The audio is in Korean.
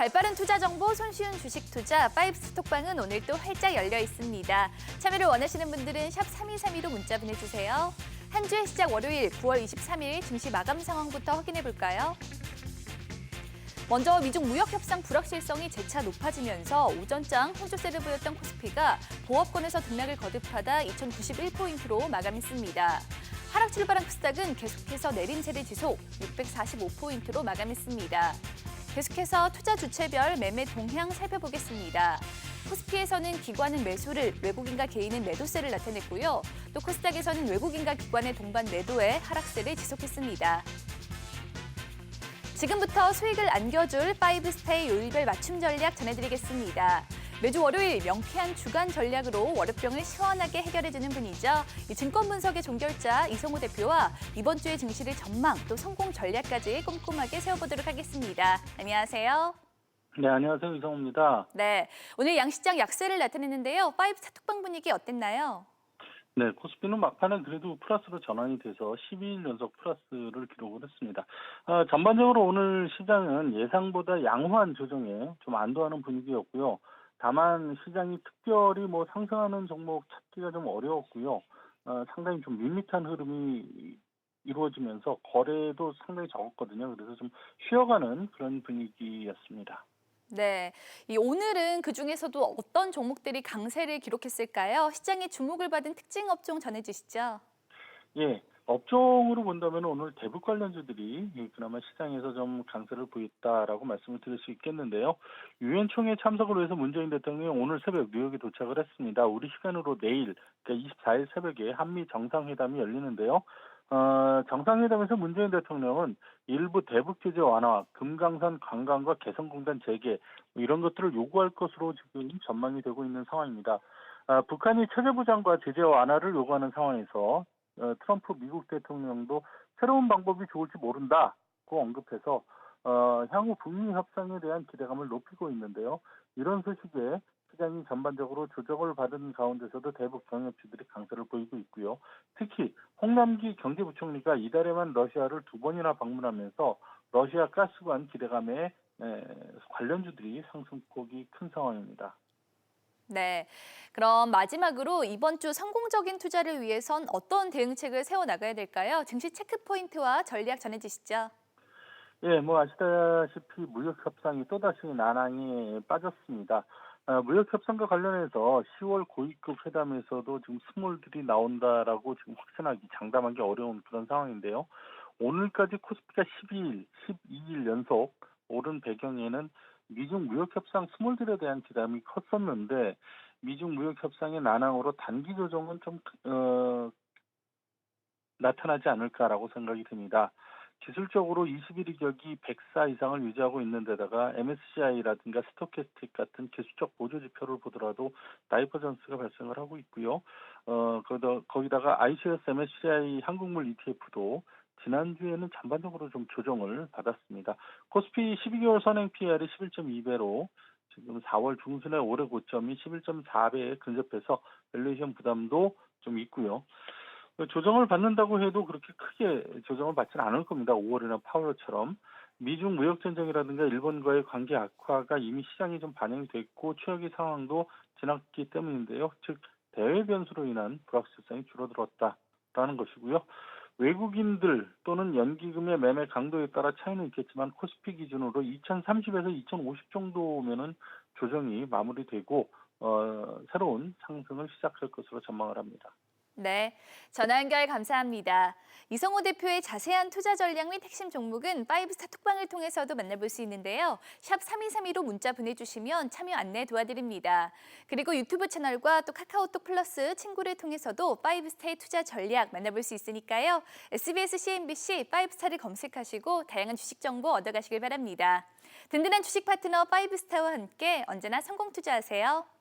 발빠른 투자 정보 손쉬운 주식 투자 파이브스 톡방은 오늘 또 활짝 열려 있습니다. 참여를 원하시는 분들은 샵 3232로 문자 보내주세요. 한 주의 시작 월요일 9월 23일 증시 마감 상황부터 확인해 볼까요? 먼저 미중 무역 협상 불확실성이 재차 높아지면서 오전장 호조세를 보였던 코스피가 보합권에서 등락을 거듭하다 2091포인트로 마감했습니다. 하락 출발한 코스닥은 계속해서 내림세를 지속 645포인트로 마감했습니다. 계속해서 투자 주체별 매매 동향 살펴보겠습니다. 코스피에서는 기관은 매수를, 외국인과 개인은 매도세를 나타냈고요. 또 코스닥에서는 외국인과 기관의 동반 매도에 하락세를 지속했습니다. 지금부터 수익을 안겨줄 파이브스테이 요일별 맞춤 전략 전해드리겠습니다. 매주 월요일 명쾌한 주간 전략으로 월요병을 시원하게 해결해주는 분이죠. 이 증권 분석의 종결자 이성호 대표와 이번 주의 증시를 전망 또 성공 전략까지 꼼꼼하게 세워보도록 하겠습니다. 안녕하세요. 네, 안녕하세요. 이성우입니다. 네, 오늘 양시장 약세를 나타냈는데요. 파이브 사톡방 분위기 어땠나요? 네, 코스피는 막판에 그래도 플러스로 전환이 돼서 12일 연속 플러스를 기록을 했습니다. 아, 전반적으로 오늘 시장은 예상보다 양호한 조정에 좀 안도하는 분위기였고요. 다만 시장이 특별히 뭐 상승하는 종목 찾기가 좀 어려웠고요. 어, 상당히 좀 밋밋한 흐름이 이루어지면서 거래도 상당히 적었거든요. 그래서 좀 쉬어가는 그런 분위기였습니다. 네, 이 오늘은 그 중에서도 어떤 종목들이 강세를 기록했을까요? 시장의 주목을 받은 특징 업종 전해주시죠. 예, 업종으로 본다면 오늘 대북 관련주들이 예, 그나마 시장에서 좀 강세를 보였다라고 말씀을 드릴 수 있겠는데요. 유엔 총회 참석을 위해서 문재인 대통령이 오늘 새벽 뉴욕에 도착을 했습니다. 우리 시간으로 내일, 그러니까 24일 새벽에 한미 정상회담이 열리는데요. 어, 정상회담에서 문재인 대통령은 일부 대북 규제 완화, 금강산 관광과 개성공단 재개 뭐 이런 것들을 요구할 것으로 지금 전망이 되고 있는 상황입니다. 아, 북한이 체제부장과 제재 완화를 요구하는 상황에서 어, 트럼프 미국 대통령도 새로운 방법이 좋을지 모른다고 언급해서 어, 향후 북미 협상에 대한 기대감을 높이고 있는데요. 이런 소식에 시장이 전반적으로 조정을 받은 가운데서도 대북 경협주들이 강세를 보이고 있고요. 특히 홍남기 경제부총리가 이달에만 러시아를 두 번이나 방문하면서 러시아 가스관 기대감에 에, 관련주들이 상승폭이 큰 상황입니다. 네, 그럼 마지막으로 이번 주 성공적인 투자를 위해선 어떤 대응책을 세워 나가야 될까요? 증시 체크 포인트와 전략 전해주시죠. 예, 뭐 아시다시피 무역 협상이 또다시 난항에 빠졌습니다. 아, 무역 협상과 관련해서 10월 고위급 회담에서도 지금 스몰들이 나온다라고 지금 확신하기 장담하기 어려운 그런 상황인데요. 오늘까지 코스피가 12일, 12일 연속 오른 배경에는 미중 무역 협상 스몰들에 대한 기대감이 컸었는데 미중 무역 협상의 난항으로 단기 조정은 좀 어, 나타나지 않을까라고 생각이 듭니다. 기술적으로 21일 격이 104 이상을 유지하고 있는 데다가 MSCI라든가 스토캐스틱 같은 기술적 보조 지표를 보더라도 다이버전스가 발생을 하고 있고요. 어, 거기다, 거기다가 ICS MSCI 한국물 ETF도 지난주에는 전반적으로 좀 조정을 받았습니다. 코스피 12개월 선행 PR이 11.2배로 지금 4월 중순에 올해 고점이 11.4배에 근접해서 밸류에이션 부담도 좀 있고요. 조정을 받는다고 해도 그렇게 크게 조정을 받지는 않을 겁니다. 5월이나 8월처럼. 미중 무역 전쟁이라든가 일본과의 관계 악화가 이미 시장에 좀 반영이 됐고 최악의 상황도 지났기 때문인데요. 즉 대외 변수로 인한 불확실성이 줄어들었다라는 것이고요. 외국인들 또는 연기금의 매매 강도에 따라 차이는 있겠지만 코스피 기준으로 2030에서 2050 정도면은 조정이 마무리되고 어, 새로운 상승을 시작할 것으로 전망을 합니다. 네, 전화 연결 감사합니다. 이성호 대표의 자세한 투자 전략 및 핵심 종목은 파이브스타 톡방을 통해서도 만나볼 수 있는데요. 샵 3232로 문자 보내주시면 참여 안내 도와드립니다. 그리고 유튜브 채널과 또 카카오톡 플러스 친구를 통해서도 파이브스타의 투자 전략 만나볼 수 있으니까요. SBS CNBC 파이브스타를 검색하시고 다양한 주식 정보 얻어가시길 바랍니다. 든든한 주식 파트너 파이브스타와 함께 언제나 성공 투자하세요.